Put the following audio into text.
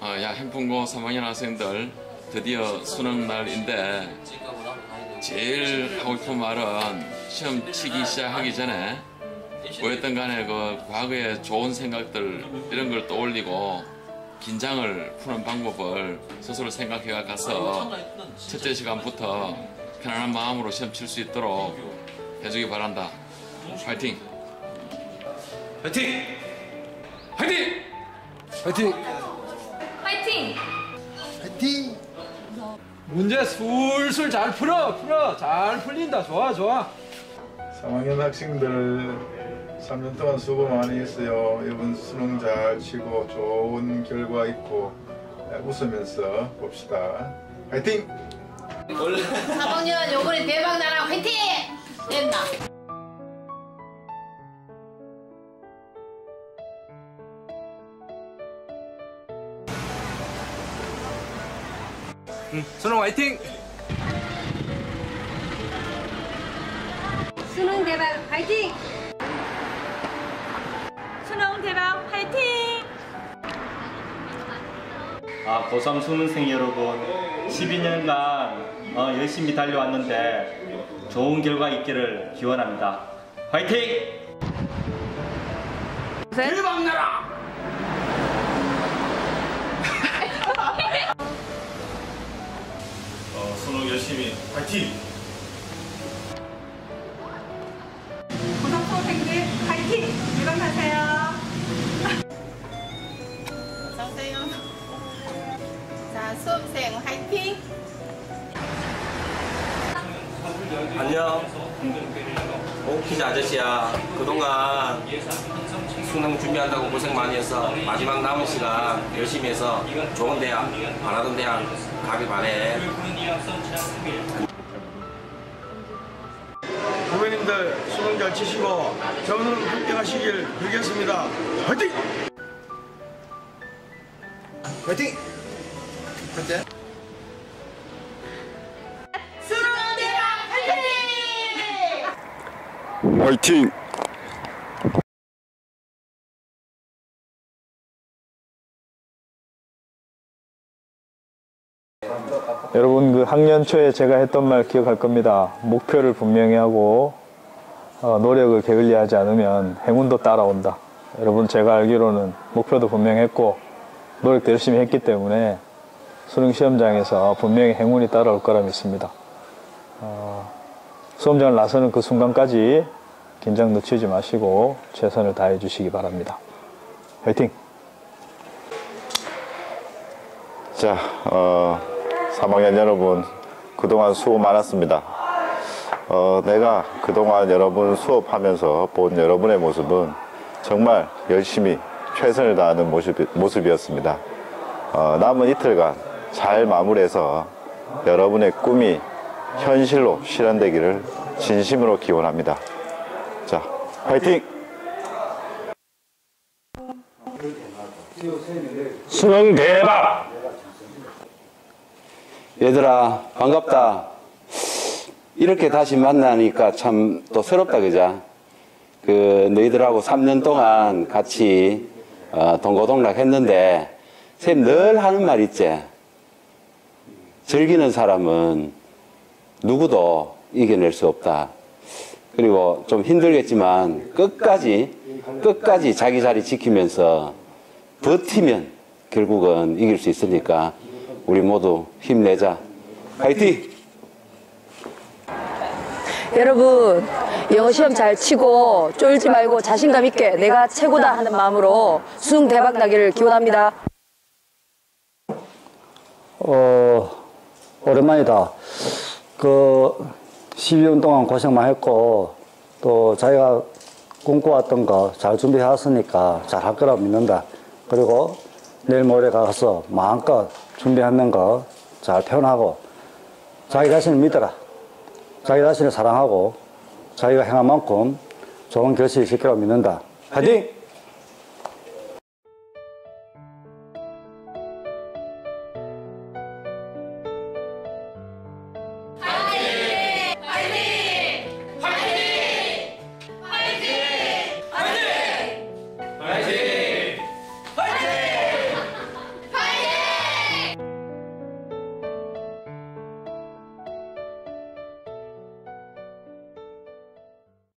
어, 야 행풍고 3학년 학생들 드디어 수능 날인데 제일 하고 싶은 말은 시험 치기 시작하기 전에 뭐였든 간에 그 과거의 좋은 생각들 이런 걸 떠올리고 긴장을 푸는 방법을 스스로 생각해 가서 첫째 시간부터 편안한 마음으로 시험 칠 수 있도록 해주기 바란다. 파이팅! 화이팅! 화이팅! 화이팅! 화이팅! 화이팅! 문제 술술 잘 풀어 풀어 잘 풀린다 좋아 좋아 3학년 학생들 3년 동안 수고 많이 했어요. 이번 수능 잘 치고 좋은 결과 있고 웃으면서 봅시다. 화이팅! 4학년 요번에 대박 나라 화이팅! 수능 화이팅! 수능 대박 화이팅! 수능 대박 화이팅! 아, 고3 수능생 여러분, 12년간 어, 열심히 달려왔는데 좋은 결과 있기를 기원합니다. 화이팅! 대박 나라! 고등! 일반하세요. 어서오세요. 자, 수험생 화이팅! 안녕. 오키즈 아저씨야. 그동안 수능 준비한다고 고생 많이 했어. 마지막 남은 시간 열심히 해서 좋은 대학, 바라던 대학 가길 바래. 후배님들 수능 잘 치시고 저는 함께 하시길 빌겠습니다. 화이팅! 화이팅! 수 화이팅! 여러분 그 학년 초에 제가 했던 말 기억할 겁니다. 목표를 분명히 하고 어, 노력을 게을리 하지 않으면 행운도 따라온다. 여러분 제가 알기로는 목표도 분명했고 노력도 열심히 했기 때문에 수능 시험장에서 분명히 행운이 따라올 거라 믿습니다. 어, 수험장을 나서는 그 순간까지 긴장 늦추지 마시고 최선을 다해 주시기 바랍니다. 화이팅! 자, 어, 3학년 여러분, 그동안 수고 많았습니다. 어, 내가 그동안 여러분 수업하면서 본 여러분의 모습은 정말 열심히 최선을 다하는 모습, 모습이었습니다. 어, 남은 이틀간 잘 마무리해서 여러분의 꿈이 현실로 실현되기를 진심으로 기원합니다. 자, 화이팅! 수능 대박! 얘들아 반갑다 이렇게 다시 만나니까 참 또 새롭다 그자 그 너희들하고 3년 동안 같이 어, 동고동락 했는데 쌤 늘 하는 말 있지 즐기는 사람은 누구도 이겨낼 수 없다 그리고 좀 힘들겠지만 끝까지 끝까지 자기 자리 지키면서 버티면 결국은 이길 수 있으니까 우리 모두 힘내자. 화이팅! 여러분 영어 시험 잘 치고 쫄지 말고 자신감 있게 내가 최고다 하는 마음으로 수능 대박 나기를 기원합니다. 어, 오랜만이다. 그, 12년 동안 고생 많이 했고, 또 자기가 꿈꿔왔던 거 잘 준비해왔으니까 잘 할 거라 믿는다. 그리고 내일 모레 가서 마음껏 준비하는 거 잘 표현하고, 자기 자신을 믿어라. 자기 자신을 사랑하고, 자기가 행한 만큼 좋은 결실이 있을 거라 믿는다. 화이팅!